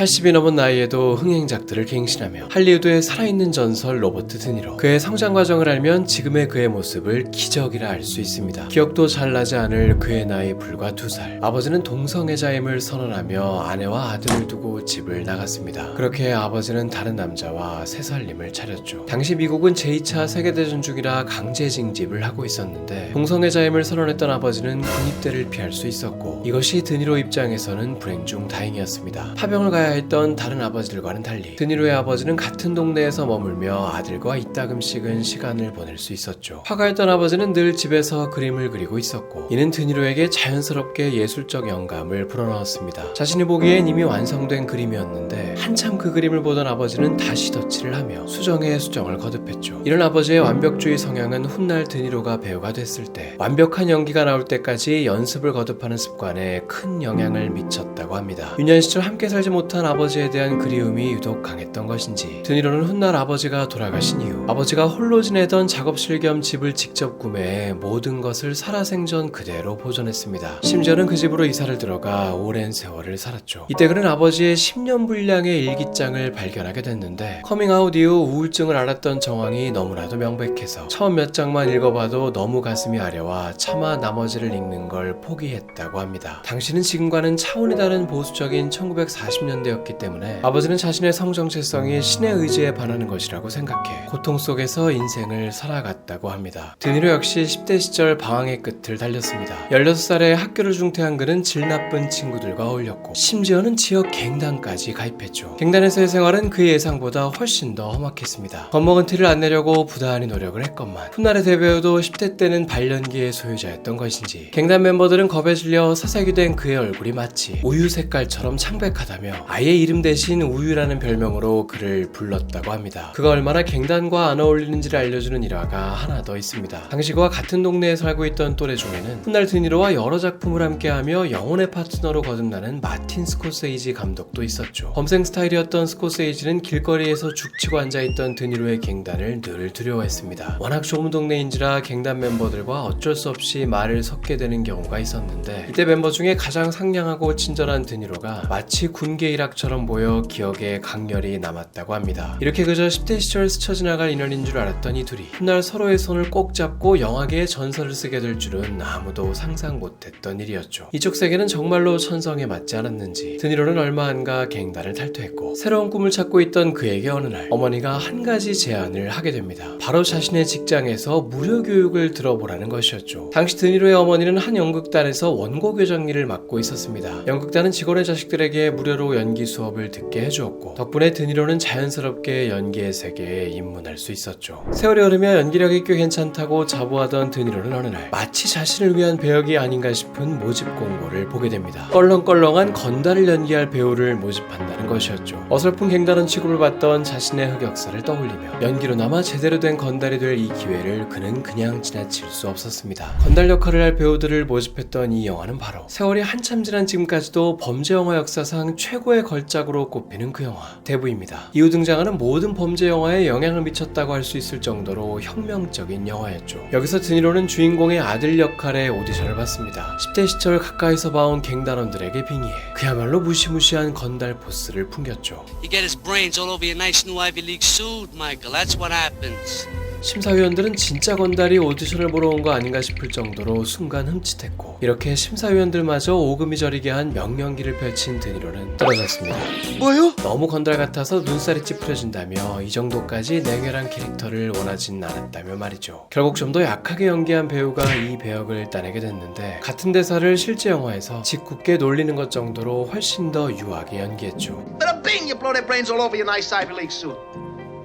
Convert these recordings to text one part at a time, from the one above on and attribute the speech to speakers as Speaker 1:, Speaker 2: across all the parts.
Speaker 1: 80이 넘은 나이에도 흥행작들을 갱신하며 할리우드의 살아있는 전설 로버트 드니로 그의 성장 과정을 알면 지금의 그의 모습을 기적이라 알 수 있습니다. 기억도 잘 나지 않을 그의 나이 불과 두 살. 아버지는 동성애자임을 선언하며 아내와 아들을 두고 집을 나갔습니다. 그렇게 아버지는 다른 남자와 새 살림을 차렸죠. 당시 미국은 제2차 세계대전 중이라 강제 징집을 하고 있었는데 동성애자임을 선언했던 아버지는 군입대를 피할 수 있었고 이것이 드니로 입장에서는 불행 중 다행이었습니다. 파병을 가야 했던 다른 아버지들과는 달리 드니로의 아버지는 같은 동네에서 머물며 아들과 이따금씩은 시간을 보낼 수 있었죠. 화가였던 아버지는 늘 집에서 그림을 그리고 있었고 이는 드니로에게 자연스럽게 예술적 영감을 불어넣었습니다. 자신이 보기엔 이미 완성된 그림이었는데 한참 그 그림을 보던 아버지는 다시 덧칠을 하며 수정에 수정을 거듭했죠. 이런 아버지의 완벽주의 성향은 훗날 드니로가 배우가 됐을 때 완벽한 연기가 나올 때까지 연습을 거듭하는 습관에 큰 영향을 미쳤다고 합니다. 유년 시절 함께 살지 못한 아버지에 대한 그리움이 유독 강했던 것인지 드니로는 훗날 아버지가 돌아가신 이후 아버지가 홀로 지내던 작업실 겸 집을 직접 구매해 모든 것을 살아생전 그대로 보존했습니다. 심지어는 그 집으로 이사를 들어가 오랜 세월을 살았죠. 이때 그는 아버지의 10년 분량의 일기장을 발견하게 됐는데 커밍아웃 이후 우울증을 앓았던 정황이 너무나도 명백해서 처음 몇 장만 읽어봐도 너무 가슴이 아려와 차마 나머지를 읽는 걸 포기했다고 합니다. 당시는 지금과는 차원이 다른 보수적인 1940년 대였기 때문에 아버지는 자신의 성정체성이 신의 의지에 반하는 것이라고 생각해 고통 속에서 인생을 살아갔다고 합니다. 드니로 역시 10대 시절 방황의 끝을 달렸습니다. 16살에 학교를 중퇴한 그는 질 나쁜 친구들과 어울렸고 심지어는 지역 갱단까지 가입했죠. 갱단에서의 생활은 그의 예상보다 훨씬 더 험악했습니다. 겁먹은 티를 안 내려고 부단히 노력을 했건만 훗날의 데뷔도 10대 때는 발연기의 소유자였던 것인지 갱단 멤버들은 겁에 질려 사색이 된 그의 얼굴이 마치 우유 색깔처럼 창백하다며 아예 이름 대신 우유라는 별명으로 그를 불렀다고 합니다. 그가 얼마나 갱단과 안 어울리는지를 알려주는 일화가 하나 더 있습니다. 당시 그와 같은 동네에 살고 있던 또래 중에는 훗날 드니로와 여러 작품을 함께하며 영혼의 파트너로 거듭나는 마틴 스코세이지 감독도 있었죠. 범생 스타일이었던 스코세이지는 길거리에서 죽치고 앉아있던 드니로의 갱단을 늘 두려워했습니다. 워낙 좁은 동네인지라 갱단 멤버들과 어쩔 수 없이 말을 섞게 되는 경우가 있었는데 이때 멤버 중에 가장 상냥하고 친절한 드니로가 마치 군계 일 학처럼 보여 기억에 강렬히 남았다고 합니다. 이렇게 그저 10대 시절 스쳐 지나갈 인연인 줄 알았던 이 둘이 훗날 서로의 손을 꼭 잡고 영화계의 전설을 쓰게 될 줄은 아무도 상상 못했던 일이었죠. 이쪽 세계는 정말로 천성에 맞지 않았는지 드니로는 얼마 안가 갱단을 탈퇴했고 새로운 꿈을 찾고 있던 그에게 어느 날 어머니가 한 가지 제안을 하게 됩니다. 바로 자신의 직장에서 무료 교육을 들어보라는 것이었죠. 당시 드니로의 어머니는 한 연극단에서 원고 교장 일을 맡고 있었습니다. 연극단은 직원의 자식들에게 무료로 연기 수업을 듣게 해주었고 덕분에 드니로는 자연스럽게 연기의 세계에 입문할 수 있었죠. 세월이 흐르며 연기력이 꽤 괜찮다고 자부하던 드니로는 어느 날 마치 자신을 위한 배역이 아닌가 싶은 모집 공고를 보게 됩니다. 껄렁껄렁한 건달을 연기할 배우를 모집한다는 것이었죠. 어설픈 갱단원 취급을 받던 자신의 흑역사를 떠올리며 연기로나마 제대로 된 건달이 될 이 기회를 그는 그냥 지나칠 수 없었습니다. 건달 역할을 할 배우들을 모집했던 이 영화는 바로 세월이 한참 지난 지금까지도 범죄 영화 역사상 최고의 걸작으로 꼽히는 그 영화 대부입니다. 이후 등장하는 모든 범죄 영화에 영향을 미쳤다고 할 수 있을 정도로 혁명적인 영화였죠. 여기서 드니로는 주인공의 아들 역할에 오디션을 받습니다. 10대 시절 가까이서 봐온 갱단원들에게 빙의해 그야말로 무시무시한 건달 포스를 풍겼죠.
Speaker 2: You get his brains all over your nice new Ivy League suit, Michael. That's what happens.
Speaker 1: 심사위원들은 진짜 건달이 오디션을 보러 온 거 아닌가 싶을 정도로 순간 흠칫했고 이렇게 심사위원들마저 오금이 저리게 한 명령기를 펼친 드니로는 떨어졌습니다.
Speaker 3: 뭐요?
Speaker 1: 너무 건달 같아서 눈살이 찌푸려진다며 이 정도까지 냉혈한 캐릭터를 원하진 않았다며 말이죠. 결국 좀 더 약하게 연기한 배우가 이 배역을 따내게 됐는데 같은 대사를 실제 영화에서 짓궂게 놀리는 것 정도로 훨씬 더 유하게 연기했죠.
Speaker 3: Bada bing, you blow their brains all over your nice Ivy League suit.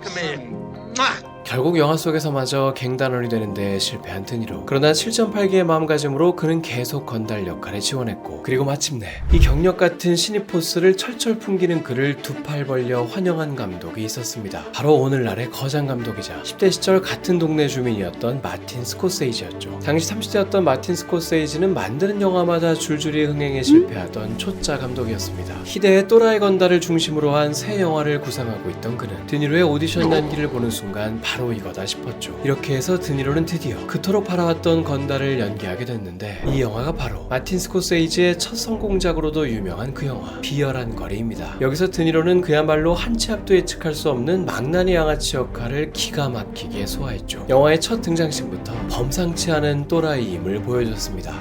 Speaker 3: Come here.
Speaker 1: 결국 영화 속에서마저 갱단원이 되는데 실패한 드니로. 그러나 7.8기의 마음가짐으로 그는 계속 건달 역할에 지원했고 그리고 마침내 이 경력 같은 신입 포스를 철철 풍기는 그를 두 팔 벌려 환영한 감독이 있었습니다. 바로 오늘날의 거장 감독이자 10대 시절 같은 동네 주민이었던 마틴 스코세이지였죠. 당시 30대였던 마틴 스코세이지는 만드는 영화마다 줄줄이 흥행에 실패하던 초짜 감독이었습니다. 희대의 또라이 건달을 중심으로 한 새 영화를 구상하고 있던 그는 드니로의 오디션 연기를 보는 순간 바로 이거다 싶었죠. 이렇게 해서 드니로는 드디어 그토록 바라왔던 건달을 연기하게 됐는데 이 영화가 바로 마틴 스코세이지의 첫 성공작으로도 유명한 그 영화 비열한 거리입니다. 여기서 드니로는 그야말로 한 치 앞도 예측할 수 없는 망나니 양아치 역할을 기가 막히게 소화했죠. 영화의 첫 등장신부터 범상치 않은 또라이임을 보여줬습니다.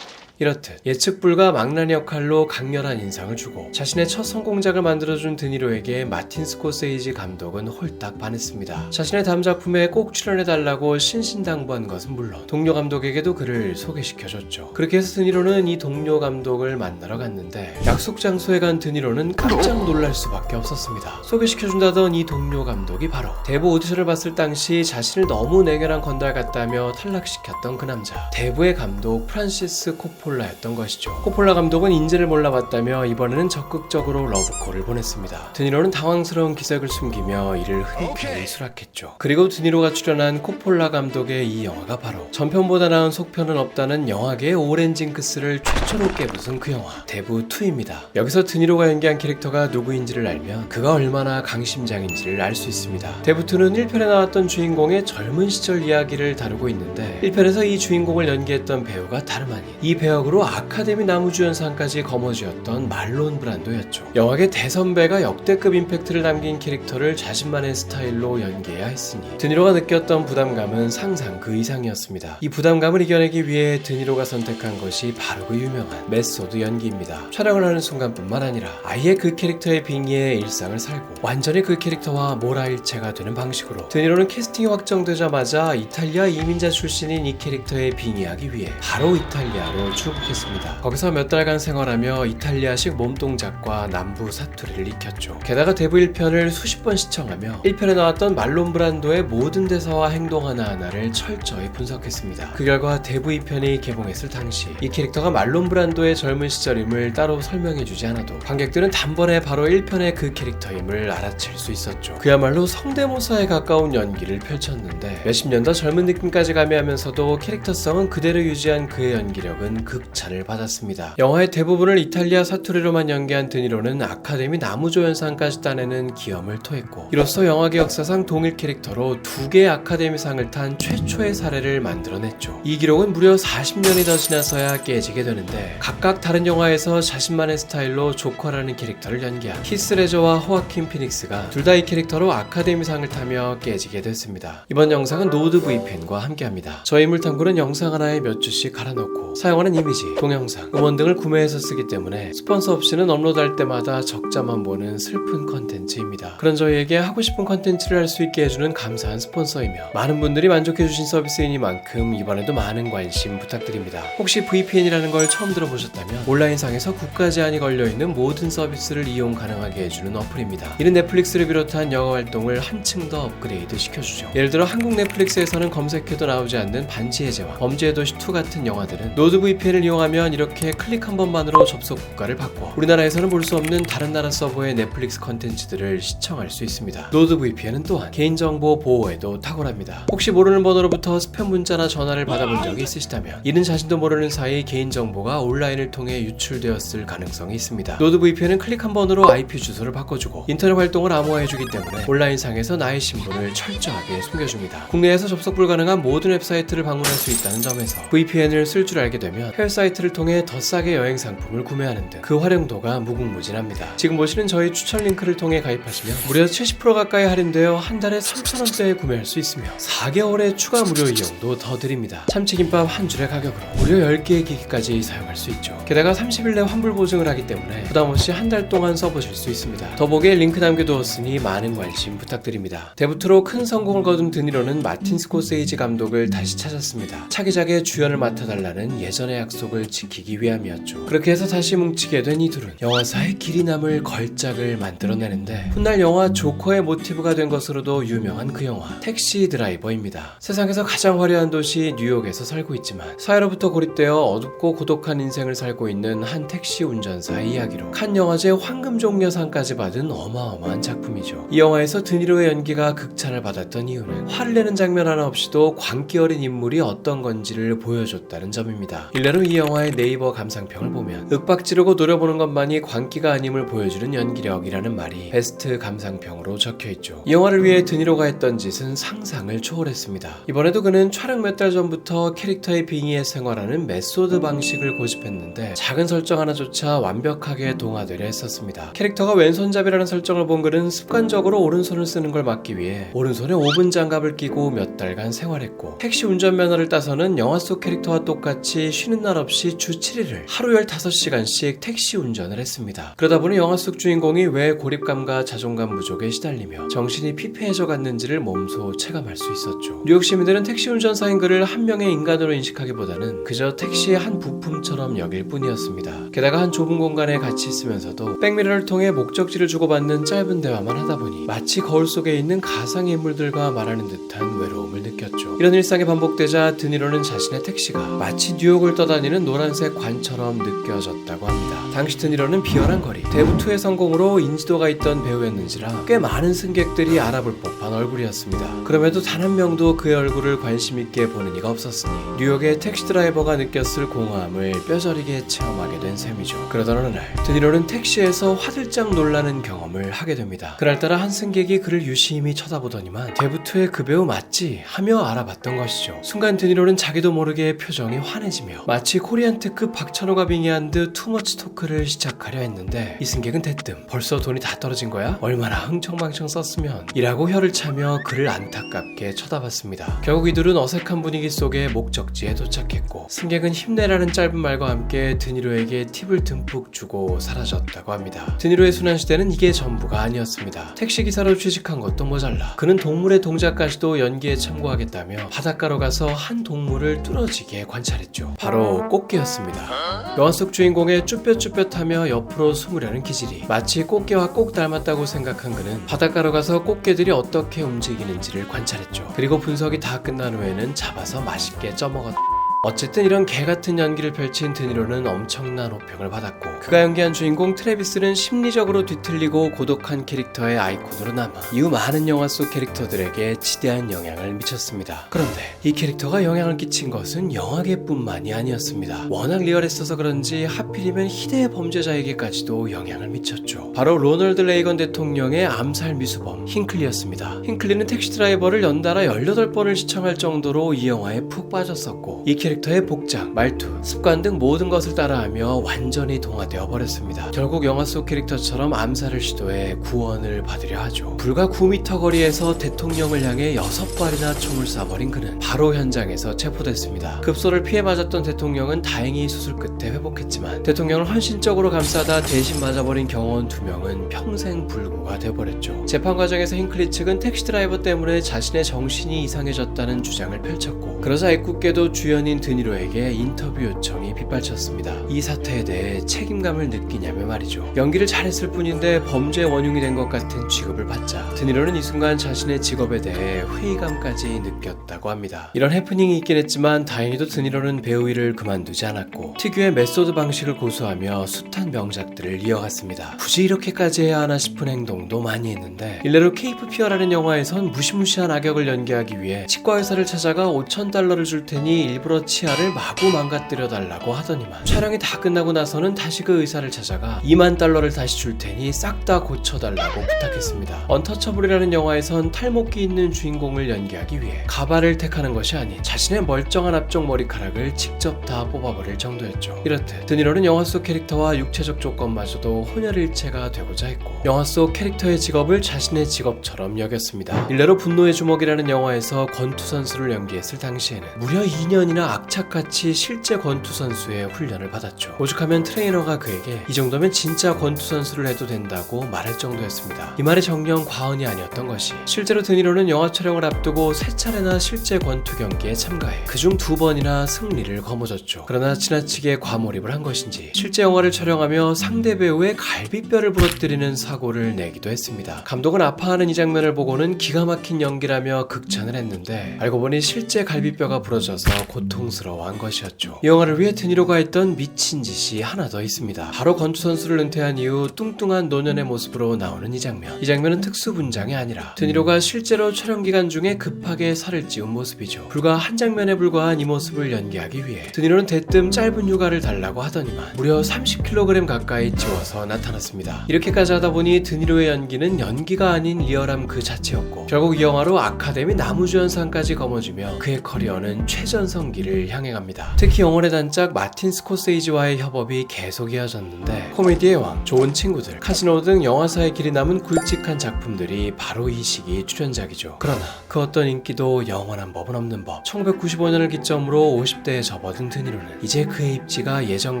Speaker 1: 이렇듯 예측 불가 망나니 역할로 강렬한 인상을 주고 자신의 첫 성공작을 만들어준 드니로에게 마틴 스코세이지 감독은 홀딱 반했습니다. 자신의 다음 작품에 꼭 출연해달라고 신신당부한 것은 물론 동료 감독에게도 그를 소개시켜줬죠. 그렇게 해서 드니로는 이 동료 감독을 만나러 갔는데 약속 장소에 간 드니로는 깜짝 놀랄 수밖에 없었습니다. 소개시켜준다던 이 동료 감독이 바로 대부 오디션을 봤을 당시 자신을 너무 내결한 건달 같다며 탈락시켰던 그 남자 대부의 감독 프란시스 코 폴라였던 것이죠. 코폴라 감독은 인지를 몰라봤다며 이번에는 적극적으로 러브콜을 보냈습니다. 드니로는 당황스러운 기색을 숨기며 이를 흔쾌히 수락했죠. 그리고 드니로가 출연한 코폴라 감독의 이 영화가 바로 전편보다 나은 속편은 없다는 영화계의 오랜 징크스를 최초로 깨부순 그 영화 대부2입니다. 여기서 드니로가 연기한 캐릭터가 누구인지를 알면 그가 얼마나 강심장인지를 알 수 있습니다. 대부2는 1편에 나왔던 주인공의 젊은 시절 이야기를 다루고 있는데 1편에서 이 주인공을 연기했던 배우가 다름 아닌 이 배 역으로 아카데미 나무주연상까지 거머쥐었던 말론 브란도였죠. 영화계 대선배가 역대급 임팩트를 남긴 캐릭터를 자신만의 스타일로 연기해야 했으니 드니로가 느꼈던 부담감은 상상 그 이상이었습니다. 이 부담감을 이겨내기 위해 드니로가 선택한 것이 바로 그 유명한 메소드 연기입니다. 촬영을 하는 순간뿐만 아니라 아예 그 캐릭터의 빙의에 일상을 살고 완전히 그 캐릭터와 모라일체가 되는 방식으로 드니로는 캐스팅이 확정되자마자 이탈리아 이민자 출신인 이 캐릭터에 빙의하기 위해 바로 이탈리아로 출국했습니다. 거기서 몇 달간 생활하며 이탈리아식 몸동작과 남부 사투리를 익혔죠. 게다가 대부 1편을 수십 번 시청하며 1편에 나왔던 말론 브란도의 모든 대사와 행동 하나하나를 철저히 분석했습니다. 그 결과 대부 2편이 개봉했을 당시 이 캐릭터가 말론 브란도의 젊은 시절임을 따로 설명해주지 않아도 관객들은 단번에 바로 1편의 그 캐릭터임을 알아챌 수 있었죠. 그야말로 성대모사에 가까운 연기를 펼쳤는데 몇십 년 더 젊은 느낌까지 가미하면서도 캐릭터성은 그대로 유지한 그의 연기력은 극찬을 받았습니다. 영화의 대부분을 이탈리아 사투리로만 연기한 드니로는 아카데미 나무조연상까지 따내는 기염을 토했고 이로써 영화계 역사상 동일 캐릭터로 두 개의 아카데미상을 탄 최초의 사례를 만들어냈죠. 이 기록은 무려 40년이 더 지나서야 깨지게 되는데 각각 다른 영화에서 자신만의 스타일로 조커라는 캐릭터를 연기한 히스레저와 호아킨 피닉스가 둘 다 이 캐릭터로 아카데미상을 타며 깨지게 됐습니다. 이번 영상은 노드 VPN과 함께합니다. 저희 물탐구는 영상 하나에 몇 주씩 갈아넣고 사용하는 이미지, 동영상, 음원 등을 구매해서 쓰기 때문에 스폰서 없이는 업로드할 때마다 적자만 보는 슬픈 컨텐츠입니다. 그런 저희에게 하고 싶은 컨텐츠를 할 수 있게 해주는 감사한 스폰서이며 많은 분들이 만족해주신 서비스이니만큼 이번에도 많은 관심 부탁드립니다. 혹시 VPN이라는 걸 처음 들어보셨다면 온라인상에서 국가 제한이 걸려있는 모든 서비스를 이용 가능하게 해주는 어플입니다. 이는 넷플릭스를 비롯한 영어 활동을 한층 더 업그레이드 시켜주죠. 예를 들어 한국 넷플릭스에서는 검색해도 나오지 않는 반지의 제왕, 범죄의 도시 2 같은 영화들은 노드 VPN 을 이용하면 이렇게 클릭 한 번만으로 접속 국가를 바꿔 우리나라에서는 볼 수 없는 다른 나라 서버의 넷플릭스 컨텐츠들을 시청할 수 있습니다. 노드 VPN은 또한 개인정보 보호에도 탁월합니다. 혹시 모르는 번호로부터 스팸 문자나 전화를 받아본 적이 있으시다면 이는 자신도 모르는 사이 개인정보가 온라인을 통해 유출되었을 가능성이 있습니다. 노드 VPN은 클릭 한 번으로 IP 주소를 바꿔주고 인터넷 활동을 암호화해주기 때문에 온라인상에서 나의 신분을 철저하게 숨겨줍니다. 국내에서 접속 불가능한 모든 웹사이트를 방문할 수 있다는 점에서 VPN을 쓸 줄 알게 되면 해외 사이트를 통해 더 싸게 여행 상품을 구매하는 등 그 활용도가 무궁무진합니다. 지금 보시는 저희 추천 링크를 통해 가입하시면 무려 70% 가까이 할인되어 한 달에 3,000원대에 구매할 수 있으며 4개월의 추가 무료 이용도 더 드립니다. 참치김밥 한 줄의 가격으로 무려 10개의 기기까지 사용할 수 있죠. 게다가 30일 내 환불 보증을 하기 때문에 부담 없이 한 달 동안 써보실 수 있습니다. 더보기에 링크 남겨두었으니 많은 관심 부탁드립니다. 데부트로 큰 성공을 거둔 드니로는 마틴 스코세이지 감독을 다시 찾았습니다. 차기작의 주연을 맡아달라는 예전의 약속 을 지키기 위함이었죠. 그렇게 해서 다시 뭉치게 된이 둘은 영화사의 길이 남을 걸작을 만들어내는데 훗날 영화 조커의 모티브가 된 것으로도 유명한 그 영화 택시 드라이버입니다. 세상에서 가장 화려한 도시 뉴욕에서 살고 있지만 사회로부터 고립되어 어둡고 고독한 인생을 살고 있는 한 택시 운전사의 이야기로 칸 영화제 황금종려상까지 받은 어마어마한 작품이죠. 이 영화에서 드니로의 연기가 극찬을 받았던 이유는 화를 내는 장면 하나 없이도 광기 어린 인물이 어떤 건지를 보여줬다는 점입니다. 일례 나 일례로 이 영화의 네이버 감상평을 보면 윽박 지르고 노려보는 것만이 광기가 아님을 보여주는 연기력이라는 말이 베스트 감상평으로 적혀있죠. 이 영화를 위해 드니로가 했던 짓은 상상을 초월했습니다. 이번에도 그는 촬영 몇 달 전부터 캐릭터의 빙의에 생활하는 메소드 방식을 고집했는데 작은 설정 하나조차 완벽하게 동화되려 했었습니다. 캐릭터가 왼손잡이라는 설정을 본 그는 습관적으로 오른손을 쓰는 걸 막기 위해 오른손에 오븐 장갑을 끼고 몇 달간 생활했고 택시 운전면허를 따서는 영화 속 캐릭터와 똑같이 쉬는 날 없이 주 7일을 하루 15시간씩 택시 운전을 했습니다. 그러다 보니 영화 속 주인공이 왜 고립감과 자존감 부족에 시달리며 정신이 피폐해져 갔는지를 몸소 체감할 수 있었죠. 뉴욕 시민들은 택시 운전사인 그를 한 명의 인간으로 인식하기보다는 그저 택시의 한 부품처럼 여길 뿐이었습니다. 게다가 한 좁은 공간에 같이 있으면서도 백미러를 통해 목적지를 주고받는 짧은 대화만 하다 보니 마치 거울 속에 있는 가상의 인물들과 말하는 듯한 외로움을 느꼈죠. 이런 일상이 반복되자 드니로는 자신의 택시가 마치 뉴욕을 떠다 니는 노란색 관처럼 느껴졌다고 합니다. 당시 드니로는 비열한 거리, 대부2의 성공으로 인지도가 있던 배우였는지라 꽤 많은 승객들이 알아볼 법한 얼굴이었습니다. 그럼에도 단 한 명도 그의 얼굴을 관심 있게 보는 이가 없었으니 뉴욕의 택시 드라이버가 느꼈을 공허함을 뼈저리게 체험하게 된 셈이죠. 그러던 어느 날 드니로는 택시에서 화들짝 놀라는 경험을 하게 됩니다. 그날따라 한 승객이 그를 유심히 쳐다보더니만 대부투의 그 배우 맞지 하며 알아봤던 것이죠. 순간 드니로는 자기도 모르게 표정이 환해지며 마치 코리안 특급 박찬호가 빙의한 듯 투머치 토크를 시작하려 했는데 이 승객은 대뜸 벌써 돈이 다 떨어진 거야? 얼마나 흥청망청 썼으면 이라고 혀를 차며 그를 안타깝게 쳐다봤습니다. 결국 이들은 어색한 분위기 속에 목적지에 도착했고 승객은 힘내라는 짧은 말과 함께 드니로에게 팁을 듬뿍 주고 사라졌다고 합니다. 드니로의 순환 시대는 이게 전부가 아니었습니다. 택시 기사로 취직한 것도 모자라 그는 동물의 동작까지도 연기에 참고하겠다며 바닷가로 가서 한 동물을 뚫어지게 관찰했죠. 바로 꽃게였습니다. 영화 속 주인공의 쭈뼛쭈뼛하며 옆으로 숨으려는 기질이 마치 꽃게와 꼭 닮았다고 생각한 그는 바닷가로 가서 꽃게들이 어떻게 움직이는지를 관찰했죠. 그리고 분석이 다 끝난 후에는 잡아서 맛있게 쪄먹었다. 어쨌든 이런 개 같은 연기를 펼친 드니로는 엄청난 호평을 받았고 그가 연기한 주인공 트래비스는 심리적으로 뒤틀리고 고독한 캐릭터의 아이콘으로 남아 이후 많은 영화 속 캐릭터들에게 지대한 영향을 미쳤습니다. 그런데 이 캐릭터가 영향을 끼친 것은 영화계뿐만이 아니었습니다. 워낙 리얼했어서 그런지 하필이면 희대의 범죄자에게까지도 영향을 미쳤죠. 바로 로널드 레이건 대통령의 암살 미수범 힌클리였습니다. 힌클리는 택시 드라이버를 연달아 18번을 시청할 정도로 이 영화에 푹 빠졌었고 이 캐릭터 의 복장, 말투, 습관 등 모든 것을 따라하며 완전히 동화되어 버렸습니다. 결국 영화 속 캐릭터처럼 암살을 시도해 구원을 받으려 하죠. 불과 9m 거리에서 대통령을 향해 6발이나 총을 쏴버린 그는 바로 현장에서 체포됐습니다. 급소를 피해 맞았던 대통령은 다행히 수술 끝에 회복했지만 대통령을 헌신적으로 감싸다 대신 맞아버린 경호원 두 명은 평생 불구가 되어버렸죠. 재판 과정에서 힌클리 측은 택시 드라이버 때문에 자신의 정신이 이상해졌다는 주장을 펼쳤고 그러자 애꿎게도 주연인 드니로에게 인터뷰 요청이 빗발쳤습니다. 이 사태에 대해 책임감을 느끼냐며 말이죠. 연기를 잘했을 뿐인데 범죄 원흉이 된 것 같은 취급을 받자 드니로는 이 순간 자신의 직업에 대해 회의감까지 느꼈다고 합니다. 이런 해프닝이 있긴 했지만 다행히도 드니로는 배우 일을 그만두지 않았고 특유의 메소드 방식을 고수하며 숱한 명작들을 이어갔습니다. 굳이 이렇게까지 해야 하나 싶은 행동도 많이 했는데 일례로 케이프 피어라는 영화에선 무시무시한 악역을 연기하기 위해 치과 의사를 찾아가 5천 달러를 줄 테니 일부러 치아를 마구 망가뜨려 달라고 하더니만 촬영이 다 끝나고 나서는 다시 그 의사를 찾아가 2만 달러를 다시 줄 테니 싹 다 고쳐달라고 부탁했습니다. 언터처블이라는 영화에선 탈모기 있는 주인공을 연기하기 위해 가발을 택하는 것이 아닌 자신의 멀쩡한 앞쪽 머리카락을 직접 다 뽑아버릴 정도였죠. 이렇듯 드니로는 영화 속 캐릭터와 육체적 조건마저도 혼혈일체가 되고자 했고 영화 속 캐릭터의 직업을 자신의 직업처럼 여겼습니다. 일례로 분노의 주먹이라는 영화에서 권투 선수를 연기했을 당시에는 무려 2년이나 악착같이 실제 권투 선수의 훈련을 받았죠. 오죽하면 트레이너가 그에게 이 정도면 진짜 권투 선수를 해도 된다고 말할 정도였습니다. 이 말이 정녕 과언이 아니었던 것이 실제로 드니로는 영화 촬영을 앞두고 세 차례나 실제 권투 경기에 참가해 그중 두 번이나 승리를 거머쥐었죠. 그러나 지나치게 과몰입을 한 것인지 실제 영화를 촬영하며 상대 배우의 갈비뼈를 부러뜨리는 사고를 내기도 했습니다. 감독은 아파하는 이 장면을 보고는 기가 막힌 연기라며 극찬을 했는데 알고 보니 실제 갈비뼈가 부러져서 고통을 고통스러워한 것이었죠. 이 영화를 위해 드니로가 했던 미친 짓이 하나 더 있습니다. 바로 건투 선수를 은퇴한 이후 뚱뚱한 노년의 모습으로 나오는 이 장면. 이 장면은 특수 분장이 아니라 드니로가 실제로 촬영 기간 중에 급하게 살을 찌운 모습이죠. 불과 한 장면에 불과한 이 모습을 연기하기 위해 드니로는 대뜸 짧은 휴가를 달라고 하더니만 무려 30kg 가까이 찌워서 나타났습니다. 이렇게까지 하다 보니 드니로의 연기는 연기가 아닌 리얼함 그 자체였고 결국 이 영화로 아카데미 나무주연상까지 거머쥐며 그의 커리어는 최전성기를 향해 갑니다. 특히 영혼의 단짝 마틴 스코세이지와의 협업이 계속 이어졌는데 코미디의 왕, 좋은 친구들, 카지노 등 영화사의 길이 남은 굵직한 작품들이 바로 이 시기 출연작이죠. 그러나 그 어떤 인기도 영원한 법은 없는 법. 1995년을 기점으로 50대에 접어든 드니로는 이제 그의 입지가 예전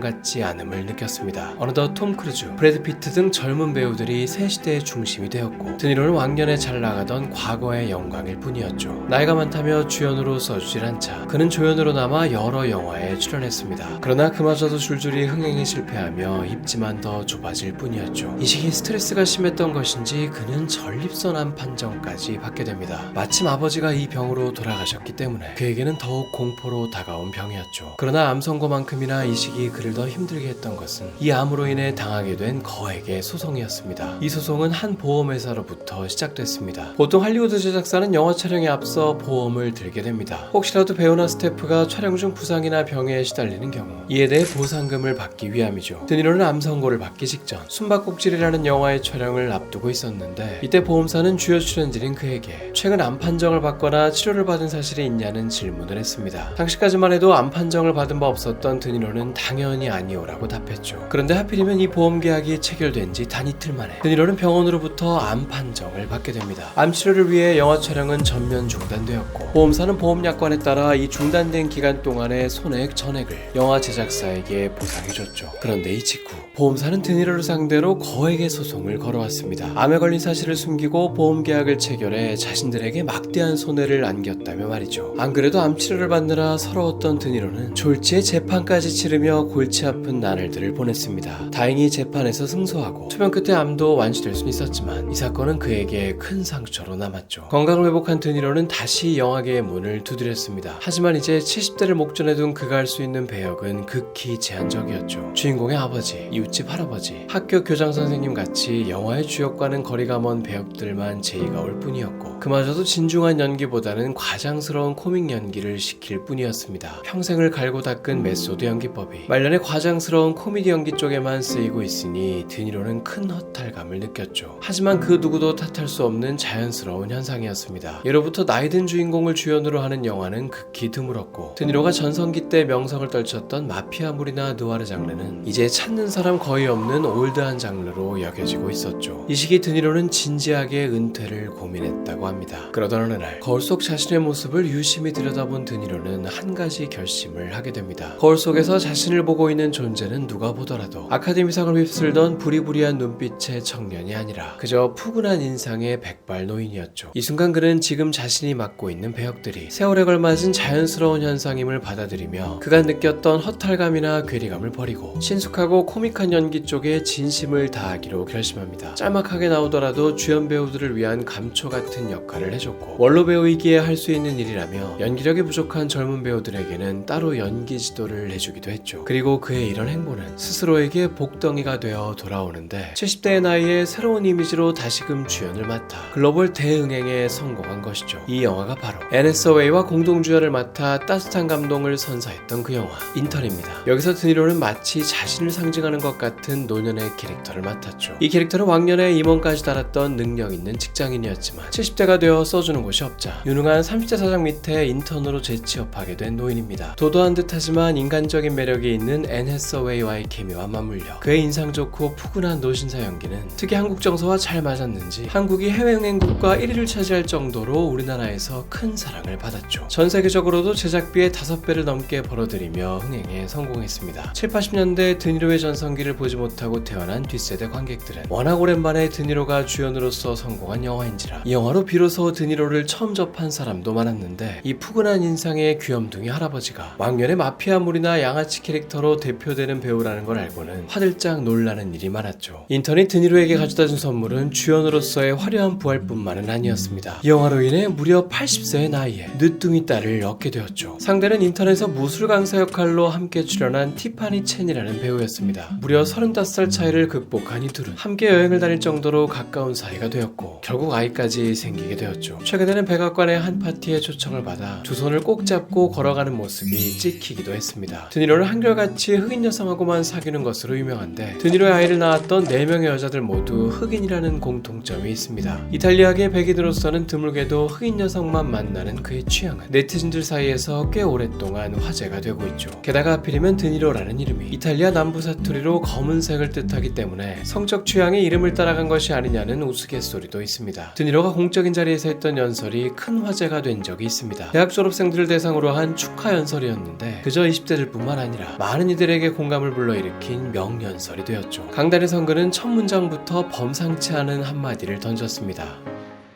Speaker 1: 같지 않음을 느꼈습니다. 어느덧 톰 크루즈, 브래드 피트 등 젊은 배우들이 새 시대의 중심이 되었고 드니로는 왕년에 잘 나가던 과거의 영광일 뿐이었죠. 나이가 많다며 주연으로 써주질 않자 그는 조연으로 남아 여러 영화에 출연했습니다. 그러나 그마저도 줄줄이 흥행에 실패하며 입지만 더 좁아질 뿐이었죠. 이 시기 스트레스가 심했던 것인지 그는 전립선 암 판정까지 받게 됩니다. 마침 아버지가 이 병으로 돌아가셨기 때문에 그에게는 더욱 공포로 다가온 병이었죠. 그러나 암 선고만큼이나 이 시기 그를 더 힘들게 했던 것은 이 암으로 인해 당하게 된 거액의 소송이었습니다. 이 소송은 한 보험회사로부터 시작됐습니다. 보통 할리우드 제작사는 영화 촬영에 앞서 보험을 들게 됩니다. 혹시라도 배우나 스태프가 촬영 중 부상이나 병에 시달리는 경우 이에 대해 보상금을 받기 위함이죠. 드니로는 암 선고를 받기 직전 숨바꼭질이라는 영화의 촬영을 앞두고 있었는데 이때 보험사는 주요 출연진인 그에게 최근 암 판정을 받거나 치료를 받은 사실이 있냐는 질문을 했습니다. 당시까지만 해도 암 판정을 받은 바 없었던 드니로는 당연히 아니오라고 답했죠. 그런데 하필이면 이 보험 계약이 체결된 지 단 이틀 만에 드니로는 병원으로부터 암 판정을 받게 됩니다. 암 치료를 위해 영화 촬영은 전면 중단되었고 보험사는 보험 약관에 따라 이 중단된 기간 동안의 손해액 전액을 영화 제작사에게 보상해줬죠. 그런데 이 직후 보험사는 드니로를 상대로 거액의 소송을 걸어왔습니다. 암에 걸린 사실을 숨기고 보험 계약을 체결해 자신들에게 막대한 손해를 안겼다며 말이죠. 안 그래도 암 치료를 받느라 서러웠던 드니로는 졸지에 재판까지 치르며 골치 아픈 나날들을 보냈습니다. 다행히 재판에서 승소하고 투병 끝에 암도 완치될 수는 있었지만 이 사건은 그에게 큰 상처로 남았죠. 건강을 회복한 드니로는 다시 영화계의 문을 두드렸습니다. 하지만 이제 70 대를 목전에 둔 그가 할 수 있는 배역은 극히 제한적이었죠. 주인공의 아버지, 이웃집 할아버지, 학교 교장 선생님 같이 영화의 주역과는 거리가 먼 배역들만 제의가 올 뿐이었고 그마저도 진중한 연기보다는 과장스러운 코믹 연기를 시킬 뿐이었습니다. 평생을 갈고 닦은 메소드 연기법이 말년에 과장스러운 코미디 연기 쪽에만 쓰이고 있으니 드니로는 큰 허탈감을 느꼈죠. 하지만 그 누구도 탓할 수 없는 자연스러운 현상이었습니다. 예로부터 나이든 주인공을 주연으로 하는 영화는 극히 드물었고 드니로가 전성기 때 명성을 떨쳤던 마피아 물이나 느와르 장르는 이제 찾는 사람 거의 없는 올드한 장르로 여겨지고 있었죠. 이 시기 드니로는 진지하게 은퇴를 고민했다고 합니다. 그러던 어느 날 거울 속 자신의 모습을 유심히 들여다본 드니로는 한 가지 결심을 하게 됩니다. 거울 속에서 자신을 보고 있는 존재는 누가 보더라도 아카데미상을 휩쓸던 부리부리한 눈빛의 청년이 아니라 그저 푸근한 인상의 백발 노인이었죠. 이 순간 그는 지금 자신이 맡고 있는 배역들이 세월에 걸맞은 자연스러운 현상 임을 받아들이며 그가 느꼈던 허탈감이나 괴리감을 버리고 신숙하고 코믹한 연기 쪽에 진심을 다하기로 결심합니다. 짤막하게 나오더라도 주연 배우들을 위한 감초 같은 역할을 해줬고 원로 배우이기에 할 수 있는 일이라며 연기력이 부족한 젊은 배우들에게는 따로 연기 지도를 해주기도 했죠. 그리고 그의 이런 행보는 스스로에게 복덩이가 되어 돌아오는데 70대의 나이에 새로운 이미지로 다시금 주연을 맡아 글로벌 대응행에 성공한 것이죠. 이 영화가 바로 애네서웨이와 공동주연을 맡아 따뜻한 감동을 선사했던 그 영화 인턴입니다. 여기서 드니로는 마치 자신을 상징하는 것 같은 노년의 캐릭터를 맡았죠. 이 캐릭터는 왕년에 임원까지 달았던 능력 있는 직장인이었지만 70대가 되어 써주는 곳이 없자 유능한 30대 사장 밑에 인턴으로 재취업하게 된 노인입니다. 도도한 듯하지만 인간적인 매력이 있는 앤 해서웨이와의 케미와 맞물려 그의 인상 좋고 푸근한 노신사 연기는 특히 한국 정서와 잘 맞았는지 한국이 해외 흥행국가 1위를 차지할 정도로 우리나라에서 큰 사랑을 받았죠. 전 세계적으로도 제작비 의 5배를 넘게 벌어들이며 흥행에 성공했습니다. 7, 80년대 드니로의 전성기를 보지 못하고 태어난 뒷세대 관객들은 워낙 오랜만에 드니로가 주연으로서 성공한 영화인지라 이 영화로 비로소 드니로를 처음 접한 사람도 많았는데 이 푸근한 인상의 귀염둥이 할아버지가 왕년의 마피아물이나 양아치 캐릭터로 대표되는 배우라는 걸 알고는 화들짝 놀라는 일이 많았죠. 인턴이 드니로에게 가져다 준 선물은 주연으로서의 화려한 부활뿐만은 아니었습니다. 이 영화로 인해 무려 80세의 나이에 늦둥이 딸을 얻게 되었죠. 상대는 인터넷에서 무술 강사 역할로 함께 출연한 티파니 첸이라는 배우였습니다. 무려 35살 차이를 극복한 이 둘은 함께 여행을 다닐 정도로 가까운 사이가 되었고 결국 아이까지 생기게 되었죠. 최근에는 백악관의 한 파티에 초청을 받아 두 손을 꼭 잡고 걸어가는 모습이 찍히기도 했습니다. 드니로는 한결같이 흑인 여성하고만 사귀는 것으로 유명한데 드니로의 아이를 낳았던 4명의 여자들 모두 흑인이라는 공통점이 있습니다. 이탈리아계 백인으로서는 드물게도 흑인 여성만 만나는 그의 취향은 네티즌들 사이에서 꽤 오랫동안 화제가 되고 있죠. 게다가 하필이면 드니로라는 이름이 이탈리아 남부 사투리로 검은색을 뜻하기 때문에 성적 취향의 이름을 따라간 것이 아니냐는 우스갯소리도 있습니다. 드니로가 공적인 자리에서 했던 연설이 큰 화제가 된 적이 있습니다. 대학 졸업생들을 대상으로 한 축하 연설이었는데 그저 20대들 뿐만 아니라 많은 이들에게 공감을 불러일으킨 명연설이 되었죠. 강단의 성근은 첫 문장부터 범상치 않은 한마디를 던졌습니다.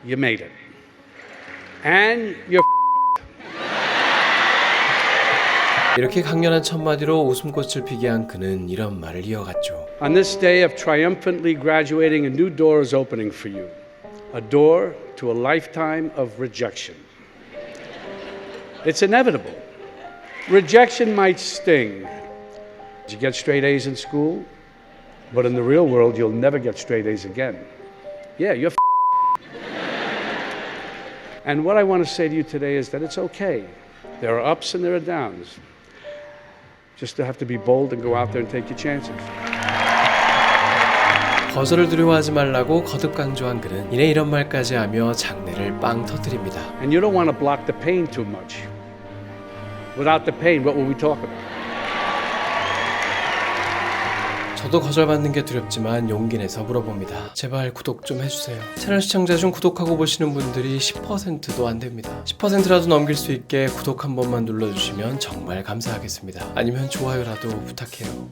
Speaker 4: You made it. And you're
Speaker 1: 이렇게 강렬한 첫마디로 웃음꽃을 피게 한 그는 이런 말을 이어갔죠.
Speaker 4: On this day of triumphantly graduating, a new door is opening for you. A door to a lifetime of rejection. It's inevitable. Rejection might sting. You get straight A's in school, but in the real world, you'll never get straight A's again. Yeah, you're. and what I want to say to you today is that it's okay. There are ups and there are downs. Just to have to be bold and go out there and take your chances.
Speaker 1: 거절을 두려워하지 말라고 거듭 강조한 그는 이내 이런 말까지 하며 장내를 빵 터뜨립니다.
Speaker 4: And you don't want to block the pain too much. Without the pain, what will we talk about?
Speaker 1: 저도 거절받는 게 두렵지만 용기 내서 물어봅니다. 제발 구독 좀 해주세요. 채널 시청자 중 구독하고 보시는 분들이 10%도 안 됩니다. 10%라도 넘길 수 있게 구독 한 번만 눌러주시면 정말 감사하겠습니다. 아니면 좋아요라도 부탁해요.